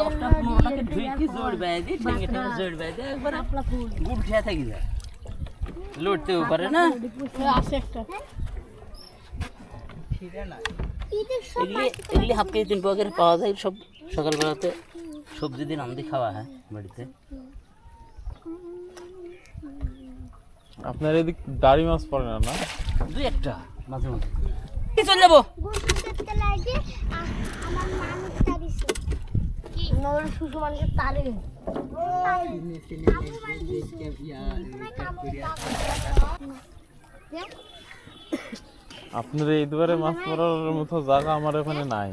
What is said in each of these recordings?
দশটা পনেরোটাকে না। আছে একটা হাফ কেজি পাওয়া যায়। সব সকালবেলাতে সবজি দিন আমদি খাওয়া হয় বাড়িতে। আপনার এদিক দাড়ি মাছ পড়ে না দুই একটা মাঝে মাঝে। চলে যাব? শুশু মানুষের আপনার এই দুবারে মাছ পড়ার মতো জায়গা আমার ওখানে নাই।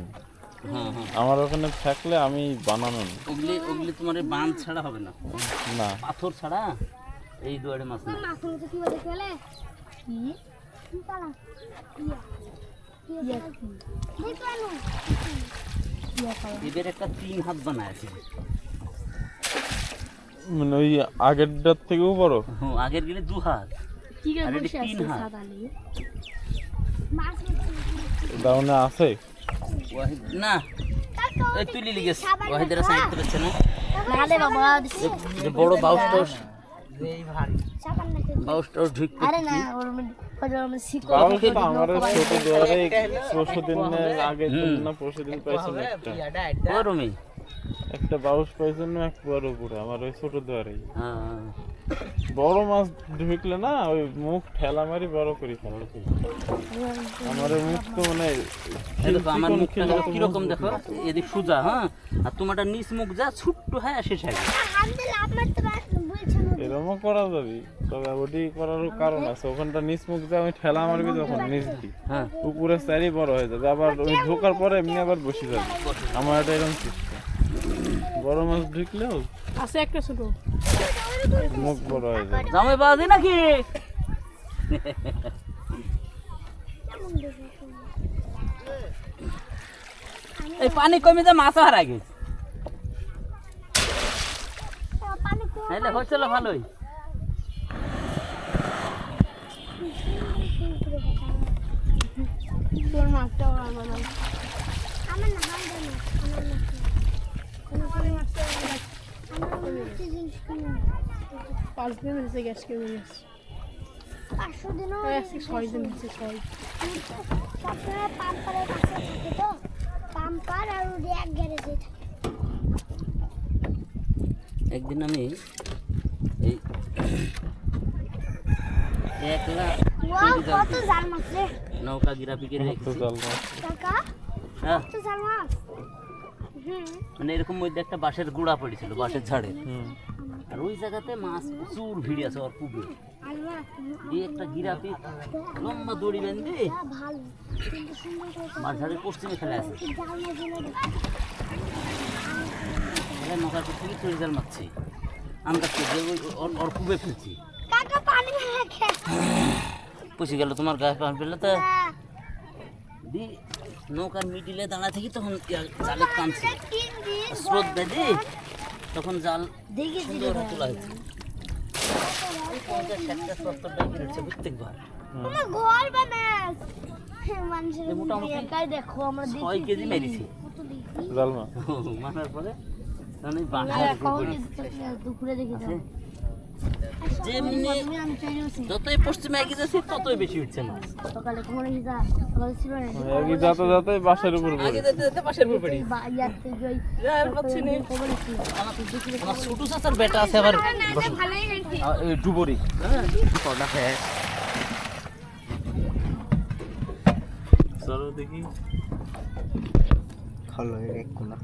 হ্যাঁ হ্যাঁ। আমার ওখানে থাকলে আমি বানানো। ওগুলি ওগুলি তোমার বাঁধ ছাড়া হবে না? না। পাথর ছাড়া এই দুয়ারে মাছ মতো কি বলে কি? এদের একটা তিন হাত বানায় আছে মানে ওই আগেরটার থেকেও বড় হ্যাঁ, আগের গেলে দু হাত আর এটা তিন হাত। দাউনে আছে ওয়াহিদ না এই তুলি লিগেছ ওয়াহিদের সাইড করছে না না রে বাবা বড় বাউস টাউস বাউস টাউস ঢুকতে আরে না ওর ছোট দুয়ারে পরশু আগে না পরশু দিন পাইছেন একটা। একটা বাউস পাইছেন এক বড় উপরে আমার ওই ছোট দুয়ারেই। হ্যাঁ। বড় মাছ ঢুকলে না ওই মুখ ঠেলা মারি বড় করি ফেলা। আমার মুখ তো মানে দেখো আমার মুখটা কীরকম দেখো এদিক সোজা হ্যাঁ? আর তোমারটা নিচ মুখ যা ছোট্ট হ্যাঁ শেষ হয়ে গেছে এরমও করা যাবে তবে ওটি করারও কারণ আছে। ওখানটা নিচ মুখ দিয়ে আমি ঠেলা মারবি যখন নিচ দিই হ্যাঁ। উপরে চারি বড় হয়ে যাবে আবার ওই ঢোকার পরে এমনি আবার বসে যাবে। আমার এটা এরকম সিস্টেম। বড় মাছ ঢুকলেও আছে একটা ছোট। মুখ বড় হয়ে যাবে। জামাই বাজে নাকি? এই পানি কমে যা মাছ হারা গেছে তাহলে হচ্ছিল ভালোই। পাঁচ দিন হয়েছে গ্যাস কেমন গেছে পাঁচশো দিনও ছয় দিন হয়েছে ছয়। সবসময় পাম্পারের কাছে থাকে তো? পাম্পার আর এক গ্যারেজে থাকে। একদিন আমি এই একলা নৌকা গিরাপি করে তো রেখেছি। জাল মাছ কাকা হ্যাঁ। মানে এরকম মধ্যে একটা বাঁশের গুঁড়া পড়েছিল বাঁশের ঝাড়ে। আর ওই জায়গাতে মাছ প্রচুর ভিড় আছে ওর পুকুরে। আলমা দিয়ে একটা গিরাপি লম্বা দড়ি বেঁধে মাছ ঝাড়ের পশ্চিমে ফেলে আছে মাছগুলো নৌকার থেকে জাল মারছি। আন্দাজ ওর- ফেলছি। পুষে গেল তোমার গায়ে পান পেলে তো। দি নৌকার মিডিলে দাঁড়া থেকে তখন জালে টানছে। স্রোত বেঁধে তখন জাল দেখি সুন্দর তোলা হয়েছে। পঞ্চাশ ষাটটা কিনেছে প্রত্যেকবার। মোটামুটি ছয় কেজি মেরেছি। মারার পরে? হচ্ছি যতই পশ্চিমে এগিয়ে যাচ্ছি ততই বেশি উঠছে মাছ। সকালে ঘুমানো হিসা ছিল না আগে যাতে যাতে বাসের উপর পড়ে। আগে যেতে যেতে পাশের উপর পড়ি। বা ইয়ার আর পাচ্ছি না। আমার ছোট চাচার বেটা আছে আবার ভালোই হয়েছে আ, এই ডুবরি। হ্যাঁ কটা হ্যাঁ চলো দেখি। পানিতে এক কোনা।